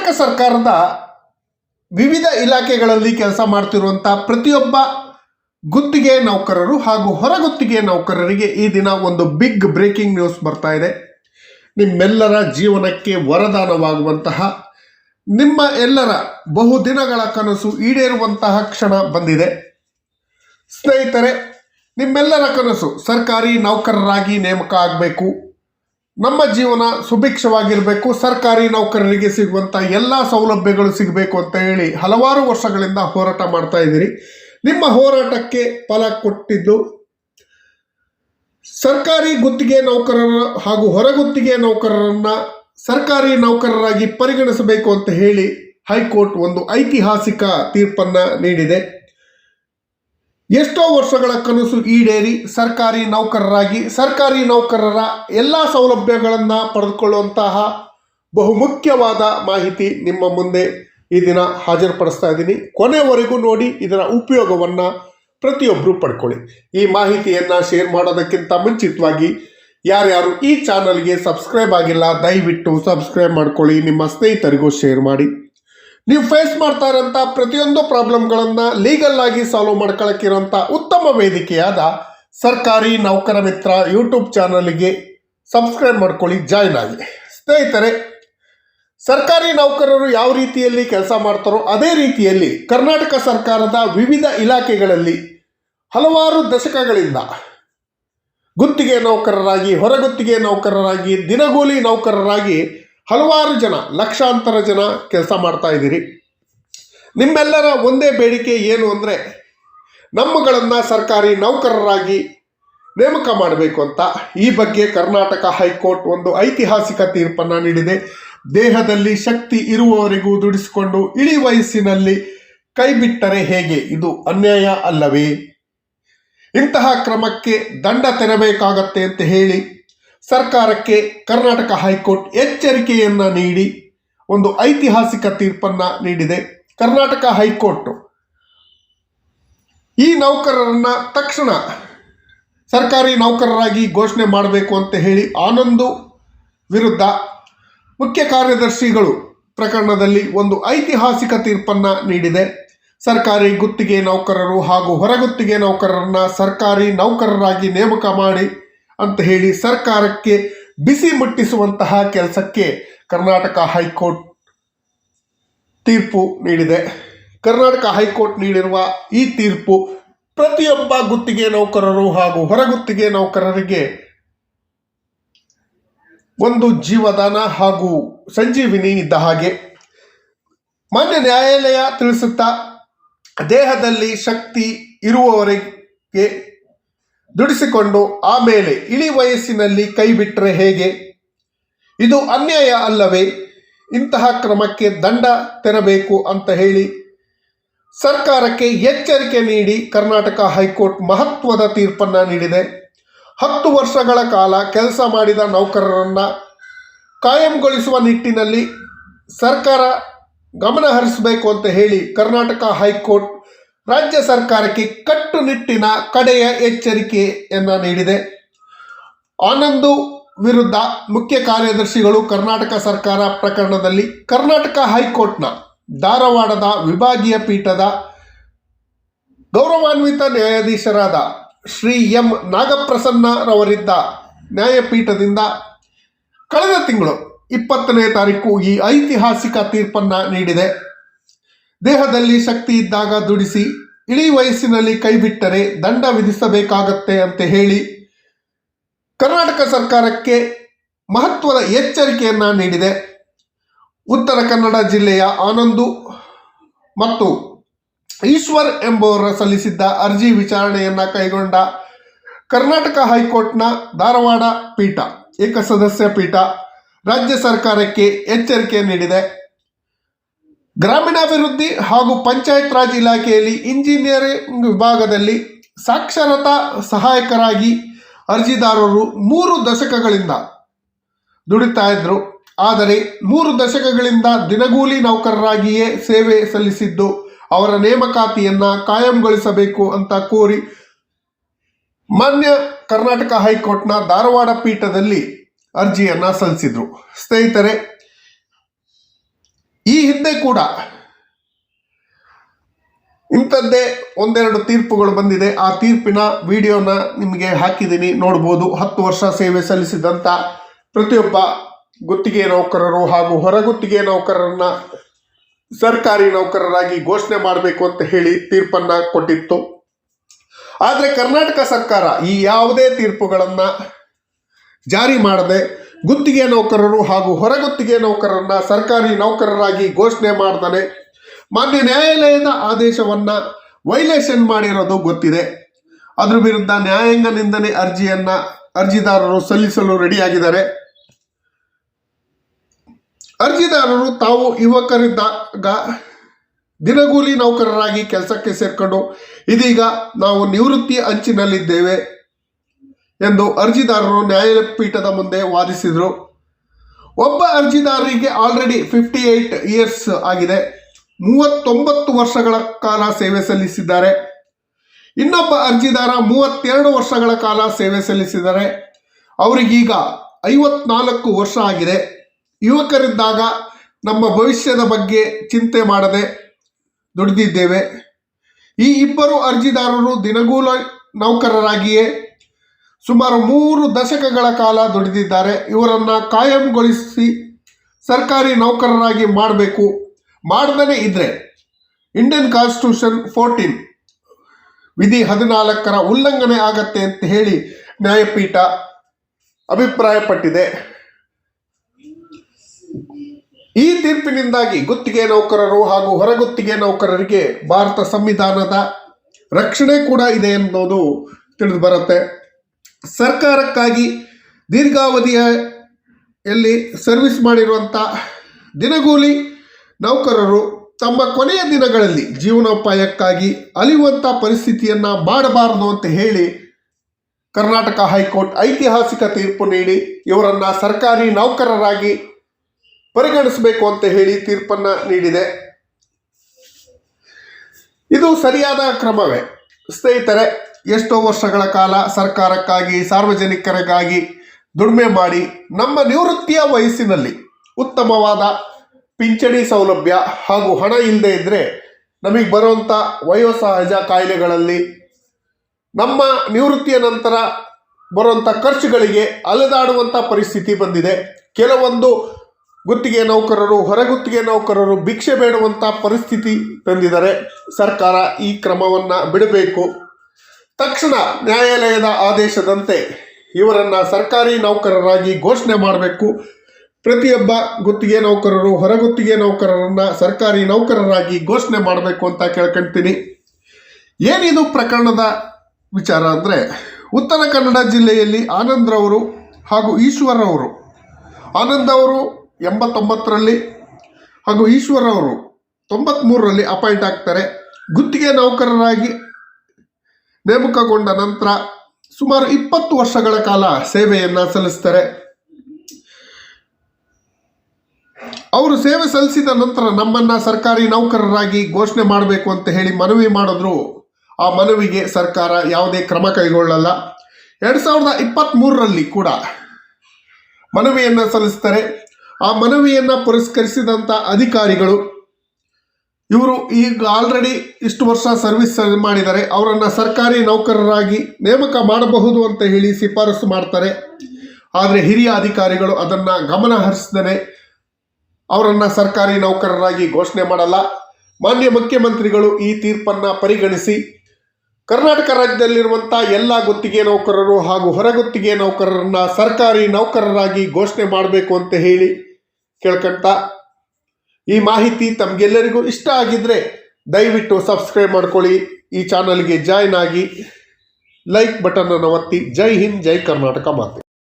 ಕರ್ನಾಟಕ ಸರ್ಕಾರದ ವಿವಿಧ ಇಲಾಖೆಗಳಲ್ಲಿ ಕೆಲಸ ಮಾಡ್ತಿರುವಂಥ ಪ್ರತಿಯೊಬ್ಬ ಗುತ್ತಿಗೆ ನೌಕರರು ಹಾಗೂ ಹೊರಗುತ್ತಿಗೆ ನೌಕರರಿಗೆ ಈ ದಿನ ಒಂದು ಬಿಗ್ ಬ್ರೇಕಿಂಗ್ ನ್ಯೂಸ್ ಬರ್ತಾ ಇದೆ. ನಿಮ್ಮೆಲ್ಲರ ಜೀವನಕ್ಕೆ ವರದಾನವಾಗುವಂತಹ, ನಿಮ್ಮ ಎಲ್ಲರ ಬಹುದಿನಗಳ ಕನಸು ಈಡೇರುವಂತಹ ಕ್ಷಣ ಬಂದಿದೆ. ಸ್ನೇಹಿತರೆ, ನಿಮ್ಮೆಲ್ಲರ ಕನಸು ಸರ್ಕಾರಿ ನೌಕರರಾಗಿ ನೇಮಕ ಆಗಬೇಕು. ನಮ್ಮ ಜೀವನ ಸುಭಿಕ್ಷವಾಗಿರಬೇಕು, ಸರ್ಕಾರಿ ನೌಕರರಿಗೆ ಸಿಗುವಂಥ ಎಲ್ಲ ಸೌಲಭ್ಯಗಳು ಸಿಗಬೇಕು ಅಂತ ಹೇಳಿ ಹಲವಾರು ವರ್ಷಗಳಿಂದ ಹೋರಾಟ ಮಾಡ್ತಾ ಇದ್ದೀರಿ. ನಿಮ್ಮ ಹೋರಾಟಕ್ಕೆ ಫಲ ಕೊಟ್ಟಿದ್ದು ಸರ್ಕಾರಿ ಗುತ್ತಿಗೆ ನೌಕರರ ಹಾಗೂ ಹೊರಗುತ್ತಿಗೆ ನೌಕರರನ್ನು ಸರ್ಕಾರಿ ನೌಕರರಾಗಿ ಪರಿಗಣಿಸಬೇಕು ಅಂತ ಹೇಳಿ ಹೈಕೋರ್ಟ್ ಒಂದು ಐತಿಹಾಸಿಕ ತೀರ್ಪನ್ನು ನೀಡಿದೆ. ಎಷ್ಟೋ ವರ್ಷಗಳ ಕನಸು ಈಡೇರಿ ಸರ್ಕಾರಿ ನೌಕರರಾಗಿ ಸರ್ಕಾರಿ ನೌಕರರ ಎಲ್ಲ ಸೌಲಭ್ಯಗಳನ್ನು ಪಡೆದುಕೊಳ್ಳುವಂತಹ ಬಹುಮುಖ್ಯವಾದ ಮಾಹಿತಿ ನಿಮ್ಮ ಮುಂದೆ ಈ ದಿನ ಹಾಜರುಪಡಿಸ್ತಾ ಇದ್ದೀನಿ. ಕೊನೆವರೆಗೂ ನೋಡಿ ಇದರ ಉಪಯೋಗವನ್ನು ಪ್ರತಿಯೊಬ್ಬರು ಪಡ್ಕೊಳ್ಳಿ. ಈ ಮಾಹಿತಿಯನ್ನು ಶೇರ್ ಮಾಡೋದಕ್ಕಿಂತ ಮುಂಚಿತವಾಗಿ ಯಾರ್ಯಾರು ಈ ಚಾನಲ್ಗೆ ಸಬ್ಸ್ಕ್ರೈಬ್ ಆಗಿಲ್ಲ ದಯವಿಟ್ಟು ಸಬ್ಸ್ಕ್ರೈಬ್ ಮಾಡ್ಕೊಳ್ಳಿ. ನಿಮ್ಮ ಸ್ನೇಹಿತರಿಗೂ ಶೇರ್ ಮಾಡಿ. ನೀವು ಫೇಸ್ ಮಾಡ್ತಾ ಇರೋಂಥ ಪ್ರತಿಯೊಂದು ಪ್ರಾಬ್ಲಮ್ಗಳನ್ನು ಲೀಗಲ್ ಆಗಿ ಸಾಲ್ವ್ ಮಾಡ್ಕೊಳ್ಳೋಕ್ಕಿರೋಂಥ ಉತ್ತಮ ವೇದಿಕೆಯಾದ ಸರ್ಕಾರಿ ನೌಕರ ಮಿತ್ರ ಯೂಟ್ಯೂಬ್ ಚಾನಲ್ಗೆ ಸಬ್ಸ್ಕ್ರೈಬ್ ಮಾಡ್ಕೊಳ್ಳಿ ಜಾಯ್ನ್ ಆಗಿ. ಸ್ನೇಹಿತರೆ, ಸರ್ಕಾರಿ ನೌಕರರು ಯಾವ ರೀತಿಯಲ್ಲಿ ಕೆಲಸ ಮಾಡ್ತಾರೋ ಅದೇ ರೀತಿಯಲ್ಲಿ ಕರ್ನಾಟಕ ಸರ್ಕಾರದ ವಿವಿಧ ಇಲಾಖೆಗಳಲ್ಲಿ ಹಲವಾರು ದಶಕಗಳಿಂದ ಗುತ್ತಿಗೆ ನೌಕರರಾಗಿ, ಹೊರಗುತ್ತಿಗೆ ನೌಕರರಾಗಿ, ದಿನಗೂಲಿ ನೌಕರರಾಗಿ ಹಲವಾರು ಜನ, ಲಕ್ಷಾಂತರ ಜನ ಕೆಲಸ ಮಾಡ್ತಾ ಇದ್ದೀರಿ. ನಿಮ್ಮೆಲ್ಲರ ಒಂದೇ ಬೇಡಿಕೆ ಏನು ಅಂದರೆ, ನಮ್ಮಗಳನ್ನು ಸರ್ಕಾರಿ ನೌಕರರಾಗಿ ನೇಮಕ ಮಾಡಬೇಕು ಅಂತ. ಈ ಬಗ್ಗೆ ಕರ್ನಾಟಕ ಹೈಕೋರ್ಟ್ ಒಂದು ಐತಿಹಾಸಿಕ ತೀರ್ಪನ್ನು ನೀಡಿದೆ. ದೇಹದಲ್ಲಿ ಶಕ್ತಿ ಇರುವವರೆಗೂ ದುಡಿಸಿಕೊಂಡು ಇಳಿ ವಯಸ್ಸಿನಲ್ಲಿ ಕೈಬಿಟ್ಟರೆ ಹೇಗೆ? ಇದು ಅನ್ಯಾಯ ಅಲ್ಲವೇ? ಇಂತಹ ಕ್ರಮಕ್ಕೆ ದಂಡ ತೆರಬೇಕಾಗತ್ತೆ ಅಂತ ಹೇಳಿ ಸರ್ಕಾರಕ್ಕೆ ಕರ್ನಾಟಕ ಹೈಕೋರ್ಟ್ ಎಚ್ಚರಿಕೆಯನ್ನು ನೀಡಿ ಒಂದು ಐತಿಹಾಸಿಕ ತೀರ್ಪನ್ನು ನೀಡಿದೆ. ಕರ್ನಾಟಕ ಹೈಕೋರ್ಟ್ ಈ ನೌಕರರನ್ನು ತಕ್ಷಣ ಸರ್ಕಾರಿ ನೌಕರರಾಗಿ ಘೋಷಣೆ ಮಾಡಬೇಕು ಅಂತ ಹೇಳಿ ಆನಂದು ವಿರುದ್ಧ ಮುಖ್ಯ ಕಾರ್ಯದರ್ಶಿಗಳು ಪ್ರಕರಣದಲ್ಲಿ ಒಂದು ಐತಿಹಾಸಿಕ ತೀರ್ಪನ್ನ ನೀಡಿದೆ. ಸರ್ಕಾರಿ ಗುತ್ತಿಗೆ ನೌಕರರು ಹಾಗೂ ಹೊರಗುತ್ತಿಗೆ ನೌಕರರನ್ನ ಸರ್ಕಾರಿ ನೌಕರರಾಗಿ ನೇಮಕ ಮಾಡಿ ಅಂತ ಹೇಳಿ ಸರ್ಕಾರಕ್ಕೆ ಬಿಸಿ ಮುಟ್ಟಿಸುವಂತಹ ಕೆಲಸಕ್ಕೆ ಕರ್ನಾಟಕ ಹೈಕೋರ್ಟ್ ತೀರ್ಪು ನೀಡಿದೆ. ಕರ್ನಾಟಕ ಹೈಕೋರ್ಟ್ ನೀಡಿರುವ ಈ ತೀರ್ಪು ಪ್ರತಿಯೊಬ್ಬ ಗುತ್ತಿಗೆ ನೌಕರರು ಹಾಗೂ ಹೊರಗುತ್ತಿಗೆ ನೌಕರರಿಗೆ ಒಂದು ಜೀವದಾನ ಹಾಗೂ ಸಂಜೀವಿನಿ ಇದ್ದ ಹಾಗೆ. ಮಾನ್ಯ ನ್ಯಾಯಾಲಯ ತಿಳಿಸುತ್ತಾ, ದೇಹದಲ್ಲಿ ಶಕ್ತಿ ಇರುವವರೆಗೆ ದುಡಿಸಿಕೊಂಡು ಆಮೇಲೆ ಇಳಿ ವಯಸ್ಸಿನಲ್ಲಿ ಕೈ ಬಿಟ್ಟರೆ ಹೇಗೆ? ಇದು ಅನ್ಯಾಯ ಅಲ್ಲವೇ? ಇಂತಹ ಕ್ರಮಕ್ಕೆ ದಂಡ ತೆರಬೇಕು ಅಂತ ಹೇಳಿ ಸರ್ಕಾರಕ್ಕೆ ಎಚ್ಚರಿಕೆ ನೀಡಿ ಕರ್ನಾಟಕ ಹೈಕೋರ್ಟ್ ಮಹತ್ವದ ತೀರ್ಪನ್ನ ನೀಡಿದೆ. ಹತ್ತು ವರ್ಷಗಳ ಕಾಲ ಕೆಲಸ ಮಾಡಿದ ನೌಕರರನ್ನ ಕಾಯಂಗೊಳಿಸುವ ನಿಟ್ಟಿನಲ್ಲಿ ಸರ್ಕಾರ ಗಮನ ಹರಿಸಬೇಕು ಅಂತ ಹೇಳಿ ಕರ್ನಾಟಕ ಹೈಕೋರ್ಟ್ ರಾಜ್ಯ ಸರ್ಕಾರಕ್ಕೆ ಕಟ್ಟುನಿಟ್ಟಿನ ಕಡೆಯ ಎಚ್ಚರಿಕೆಯನ್ನು ನೀಡಿದೆ. ಆನಂದು ವಿರುದ್ಧ ಮುಖ್ಯ ಕಾರ್ಯದರ್ಶಿಗಳು ಕರ್ನಾಟಕ ಸರ್ಕಾರ ಪ್ರಕರಣದಲ್ಲಿ ಕರ್ನಾಟಕ ಹೈಕೋರ್ಟ್ನ ಧಾರವಾಡದ ವಿಭಾಗೀಯ ಪೀಠದ ಗೌರವಾನ್ವಿತ ನ್ಯಾಯಾಧೀಶರಾದ ಶ್ರೀ ಎಂ ನಾಗಪ್ರಸನ್ನರವರಿದ್ದ ನ್ಯಾಯಪೀಠದಿಂದ ಕಳೆದ ತಿಂಗಳು ಇಪ್ಪತ್ತನೇ ತಾರೀಕು ಈ ಐತಿಹಾಸಿಕ ತೀರ್ಪನ್ನು ನೀಡಿದೆ. ದೇಹದಲ್ಲಿ ಶಕ್ತಿ ಇದ್ದಾಗ ದುಡಿಸಿ, ಇಳಿ ವಯಸ್ಸಿನಲ್ಲಿ ಕೈಬಿಟ್ಟರೆ ದಂಡ ವಿಧಿಸಬೇಕಾಗತ್ತೆ ಅಂತ ಹೇಳಿ ಕರ್ನಾಟಕ ಸರ್ಕಾರಕ್ಕೆ ಮಹತ್ವದ ಎಚ್ಚರಿಕೆಯನ್ನ ನೀಡಿದೆ. ಉತ್ತರ ಕನ್ನಡ ಜಿಲ್ಲೆಯ ಆನಂದು ಮತ್ತು ಈಶ್ವರ್ ಎಂಬುವರ ಸಲ್ಲಿಸಿದ್ದ ಅರ್ಜಿ ವಿಚಾರಣೆಯನ್ನು ಕೈಗೊಂಡ ಕರ್ನಾಟಕ ಹೈಕೋರ್ಟ್ನ ಧಾರವಾಡ ಪೀಠ, ಏಕಸದಸ್ಯ ಪೀಠ, ರಾಜ್ಯ ಸರ್ಕಾರಕ್ಕೆ ಎಚ್ಚರಿಕೆ ನೀಡಿದೆ. ಗ್ರಾಮೀಣಾಭಿವೃದ್ಧಿ ಹಾಗೂ ಪಂಚಾಯತ್ ರಾಜ್ ಇಲಾಖೆಯಲ್ಲಿ ಇಂಜಿನಿಯರಿಂಗ್ ವಿಭಾಗದಲ್ಲಿ ಸಾಕ್ಷರತಾ ಸಹಾಯಕರಾಗಿ ಅರ್ಜಿದಾರರು ಮೂರು ದಶಕಗಳಿಂದ ದುಡಿತಾ ಇದ್ರು. ಆದರೆ ಮೂರು ದಶಕಗಳಿಂದ ದಿನಗೂಲಿ ನೌಕರರಾಗಿಯೇ ಸೇವೆ ಸಲ್ಲಿಸಿದ್ದು ಅವರ ನೇಮಕಾತಿಯನ್ನ ಕಾಯಂಗೊಳಿಸಬೇಕು ಅಂತ ಕೋರಿ ಮಾನ್ಯ ಕರ್ನಾಟಕ ಹೈಕೋರ್ಟ್ನ ಧಾರವಾಡ ಪೀಠದಲ್ಲಿ ಅರ್ಜಿಯನ್ನು ಸಲ್ಲಿಸಿದ್ರು. ಸ್ನೇಹಿತರೆ ಹಿಂದೆ ಕೂಡ ಇಂಥದ್ದೇ ಒಂದೆರಡು ತೀರ್ಪುಗಳು ಬಂದಿದೆ. ಆ ತೀರ್ಪಿನ ವಿಡಿಯೋನ ನಿಮಗೆ ಹಾಕಿದ್ದೀನಿ. ನೋಡ್ಬೋದು. ಹತ್ತು ವರ್ಷ ಸೇವೆ ಸಲ್ಲಿಸಿದಂಥ ಪ್ರತಿಯೊಬ್ಬ ಗುತ್ತಿಗೆ ನೌಕರರು ಹಾಗೂ ಹೊರಗುತ್ತಿಗೆ ನೌಕರರನ್ನ ಸರ್ಕಾರಿ ನೌಕರರಾಗಿ ಘೋಷಣೆ ಮಾಡಬೇಕು ಅಂತ ಹೇಳಿ ತೀರ್ಪನ್ನ ಕೊಟ್ಟಿತ್ತು. ಆದರೆ ಕರ್ನಾಟಕ ಸರ್ಕಾರ ಈ ಯಾವುದೇ ತೀರ್ಪುಗಳನ್ನು ಜಾರಿ ಮಾಡದೆ ಗುತ್ತಿಗೆ ನೌಕರರು ಹಾಗೂ ಹೊರಗುತ್ತಿಗೆ ನೌಕರರನ್ನ ಸರ್ಕಾರಿ ನೌಕರರಾಗಿ ಘೋಷಣೆ ಮಾಡ್ತಾನೆ. ಮಾನ್ಯ ನ್ಯಾಯಾಲಯದ ಆದೇಶವನ್ನ ವೈಲೇಷನ್ ಮಾಡಿರೋದು ಗೊತ್ತಿದೆ. ಅದ್ರ ವಿರುದ್ಧ ನ್ಯಾಯಾಂಗ ನಿಂದನೆ ಅರ್ಜಿಯನ್ನ ಅರ್ಜಿದಾರರು ಸಲ್ಲಿಸಲು ರೆಡಿಯಾಗಿದ್ದಾರೆ. ಅರ್ಜಿದಾರರು ತಾವು ಯುವಕರಿದ್ದಾಗ ದಿನಗೂಲಿ ನೌಕರರಾಗಿ ಕೆಲಸಕ್ಕೆ ಸೇರ್ಕೊಂಡು ಇದೀಗ ನಾವು ನಿವೃತ್ತಿ ಅಂಚಿನಲ್ಲಿದ್ದೇವೆ. ಎಂದು ಅರ್ಜಿದಾರರು ನ್ಯಾಯಪೀಠದ ಮುಂದೆ ವಾದಿಸಿದರು. ಒಬ್ಬ ಅರ್ಜಿದಾರರಿಗೆ ಆಲ್ರೆಡಿ ಫಿಫ್ಟಿ ಏಯ್ಟ್ ಇಯರ್ಸ್ ಆಗಿದೆ. ಮೂವತ್ತೊಂಬತ್ತು ವರ್ಷಗಳ ಕಾಲ ಸೇವೆ ಸಲ್ಲಿಸಿದ್ದಾರೆ. ಇನ್ನೊಬ್ಬ ಅರ್ಜಿದಾರ ಮೂವತ್ತೆರಡು ವರ್ಷಗಳ ಕಾಲ ಸೇವೆ ಸಲ್ಲಿಸಿದ್ದಾರೆ ಅವರಿಗೀಗ ಐವತ್ನಾಲ್ಕು ವರ್ಷ ಆಗಿದೆ. ಯುವಕರಿದ್ದಾಗ ನಮ್ಮ ಭವಿಷ್ಯದ ಬಗ್ಗೆ ಚಿಂತೆ ಮಾಡದೆ ದುಡಿದಿದ್ದೇವೆ. ಈ ಇಬ್ಬರು ಅರ್ಜಿದಾರರು ದಿನಗೂಲ ನೌಕರರಾಗಿಯೇ ಸುಮಾರು ಮೂರು ದಶಕಗಳ ಕಾಲ ದುಡಿದಿದ್ದಾರೆ. ಇವರನ್ನು ಕಾಯಂಗೊಳಿಸಿ ಸರ್ಕಾರಿ ನೌಕರರಾಗಿ ಮಾಡಬೇಕು. ಮಾಡದೇ ಇದ್ರೆ ಇಂಡಿಯನ್ ಕಾನ್ಸ್ಟಿಟ್ಯೂಷನ್ ಫೋರ್ಟೀನ್ ವಿಧಿ ಹದಿನಾಲ್ಕರ ಉಲ್ಲಂಘನೆ ಆಗತ್ತೆ ಅಂತ ಹೇಳಿ ನ್ಯಾಯಪೀಠ ಅಭಿಪ್ರಾಯಪಟ್ಟಿದೆ. ಈ ತೀರ್ಪಿನಿಂದಾಗಿ ಗುತ್ತಿಗೆ ನೌಕರರು ಹಾಗೂ ಹೊರಗುತ್ತಿಗೆ ನೌಕರರಿಗೆ ಭಾರತ ಸಂವಿಧಾನದ ರಕ್ಷಣೆ ಕೂಡ ಇದೆ ಅನ್ನೋದು ತಿಳಿದು ಬರುತ್ತೆ. ಸರ್ಕಾರಕ್ಕಾಗಿ ದೀರ್ಘಾವಧಿಯಲ್ಲಿ ಸರ್ವಿಸ್ ಮಾಡಿರುವಂಥ ದಿನಗೂಲಿ ನೌಕರರು ತಮ್ಮ ಕೊನೆಯ ದಿನಗಳಲ್ಲಿ ಜೀವನೋಪಾಯಕ್ಕಾಗಿ ಅಲಿಯುವಂಥ ಪರಿಸ್ಥಿತಿಯನ್ನು ಮಾಡಬಾರದು ಅಂತ ಹೇಳಿ ಕರ್ನಾಟಕ ಹೈಕೋರ್ಟ್ ಐತಿಹಾಸಿಕ ತೀರ್ಪು ನೀಡಿ ಇವರನ್ನು ಸರ್ಕಾರಿ ನೌಕರರಾಗಿ ಪರಿಗಣಿಸಬೇಕು ಅಂತ ಹೇಳಿ ತೀರ್ಪನ್ನು ನೀಡಿದೆ. ಇದು ಸರಿಯಾದ ಕ್ರಮವೇ. ಸ್ನೇಹಿತರೆ ಎಷ್ಟೋ ವರ್ಷಗಳ ಕಾಲ ಸರ್ಕಾರಕ್ಕಾಗಿ, ಸಾರ್ವಜನಿಕರಿಗಾಗಿ ದುಡಿಮೆ ಮಾಡಿ ನಮ್ಮ ನಿವೃತ್ತಿಯ ವಯಸ್ಸಿನಲ್ಲಿ ಉತ್ತಮವಾದ ಪಿಂಚಣಿ ಸೌಲಭ್ಯ ಹಾಗೂ ಹಣ ಇಲ್ಲದೆ ಇದ್ದರೆ ನಮಗೆ ಬರುವಂಥ ವಯೋಸಹಜ ಕಾಯಿಲೆಗಳಲ್ಲಿ ನಮ್ಮ ನಿವೃತ್ತಿಯ ನಂತರ ಬರುವಂಥ ಖರ್ಚುಗಳಿಗೆ ಅಲೆದಾಡುವಂಥ ಪರಿಸ್ಥಿತಿ ಬಂದಿದೆ. ಕೆಲವೊಂದು ಗುತ್ತಿಗೆ ನೌಕರರು ಹೊರಗುತ್ತಿಗೆ ನೌಕರರು ಭಿಕ್ಷೆ ಬೇಡುವಂಥ ಪರಿಸ್ಥಿತಿ ತಂದಿದ್ದಾರೆ. ಸರ್ಕಾರ ಈ ಕ್ರಮವನ್ನು ಬಿಡಬೇಕು. ತಕ್ಷಣ ನ್ಯಾಯಾಲಯದ ಆದೇಶದಂತೆ ಇವರನ್ನು ಸರ್ಕಾರಿ ನೌಕರರಾಗಿ ಘೋಷಣೆ ಮಾಡಬೇಕು. ಪ್ರತಿಯೊಬ್ಬ ಗುತ್ತಿಗೆ ನೌಕರರು, ಹೊರಗುತ್ತಿಗೆ ನೌಕರರನ್ನು ಸರ್ಕಾರಿ ನೌಕರರಾಗಿ ಘೋಷಣೆ ಮಾಡಬೇಕು ಅಂತ ಕೇಳ್ಕೊಳ್ತೀನಿ ಏನಿದು ಪ್ರಕರಣದ ವಿಚಾರ ಅಂದರೆ, ಉತ್ತರ ಕನ್ನಡ ಜಿಲ್ಲೆಯಲ್ಲಿ ಆನಂದ್ರವರು ಹಾಗೂ ಈಶ್ವರ್ ಆನಂದವರು ಆನಂದ್ ಅವರು ಎಂಬತ್ತೊಂಬತ್ತರಲ್ಲಿ ಹಾಗೂ ಈಶ್ವರ್ ಅವರು ತೊಂಬತ್ತ್ಮೂರರಲ್ಲಿ ಅಪಾಯಿಂಟ್ ಆಗ್ತಾರೆ. ಗುತ್ತಿಗೆ ನೌಕರರಾಗಿ ನೇಮಕಗೊಂಡ ನಂತರ ಸುಮಾರು ಇಪ್ಪತ್ತು ವರ್ಷಗಳ ಕಾಲ ಸೇವೆಯನ್ನು ಸಲ್ಲಿಸ್ತಾರೆ. ಅವರು ಸೇವೆ ಸಲ್ಲಿಸಿದ ನಂತರ ನಮ್ಮನ್ನ ಸರ್ಕಾರಿ ನೌಕರರಾಗಿ ಘೋಷಣೆ ಮಾಡಬೇಕು ಅಂತ ಹೇಳಿ ಮನವಿ ಮಾಡಿದ್ರು. ಆ ಮನವಿಗೆ ಸರ್ಕಾರ ಯಾವುದೇ ಕ್ರಮ ಕೈಗೊಳ್ಳಲ್ಲ. ಎರಡು ಸಾವಿರದ ಇಪ್ಪತ್ತ್ಮೂರರಲ್ಲಿ ಕೂಡ ಮನವಿಯನ್ನು ಸಲ್ಲಿಸ್ತಾರೆ. ಆ ಮನವಿಯನ್ನು ಪುರಸ್ಕರಿಸಿದಂಥ ಅಧಿಕಾರಿಗಳು ಇವರು ಈಗ ಆಲ್ರೆಡಿ ಇಷ್ಟು ವರ್ಷ ಸರ್ವಿಸ್ ಮಾಡಿದ್ದಾರೆ. ಅವರನ್ನು ಸರ್ಕಾರಿ ನೌಕರರಾಗಿ ನೇಮಕ ಮಾಡಬಹುದು ಅಂತ ಹೇಳಿ ಶಿಫಾರಸು ಮಾಡ್ತಾರೆ. ಆದರೆ ಹಿರಿಯ ಅಧಿಕಾರಿಗಳು ಅದನ್ನು ಗಮನ ಹರಿಸಿದರೆ ಅವರನ್ನು ಸರ್ಕಾರಿ ನೌಕರರಾಗಿ ಘೋಷಣೆ ಮಾಡಲ್ಲ. ಮಾನ್ಯ ಮುಖ್ಯಮಂತ್ರಿಗಳು ಈ ತೀರ್ಪನ್ನು ಪರಿಗಣಿಸಿ ಕರ್ನಾಟಕ ರಾಜ್ಯದಲ್ಲಿರುವಂಥ ಎಲ್ಲ ಗುತ್ತಿಗೆ ನೌಕರರು ಹಾಗೂ ಹೊರಗುತ್ತಿಗೆ ನೌಕರರನ್ನು ಸರ್ಕಾರಿ ನೌಕರರಾಗಿ ಘೋಷಣೆ ಮಾಡಬೇಕು ಅಂತ ಹೇಳಿ ಕೇಳ್ಕೊಂತ ಈ ಮಾಹಿತಿ ತಮಗೆಲ್ಲರಿಗೂ ಇಷ್ಟ ಆಗಿದ್ದರೆ ದಯವಿಟ್ಟು ಸಬ್ಸ್ಕ್ರೈಬ್ ಮಾಡ್ಕೊಳ್ಳಿ. ಈ ಚಾನಲ್ಗೆ ಜಾಯ್ನ್ ಆಗಿ ಲೈಕ್ ಬಟನನ್ನು ಒತ್ತಿ. ಜೈ ಹಿಂದ್, ಜೈ ಕರ್ನಾಟಕ ಮಾತೆ.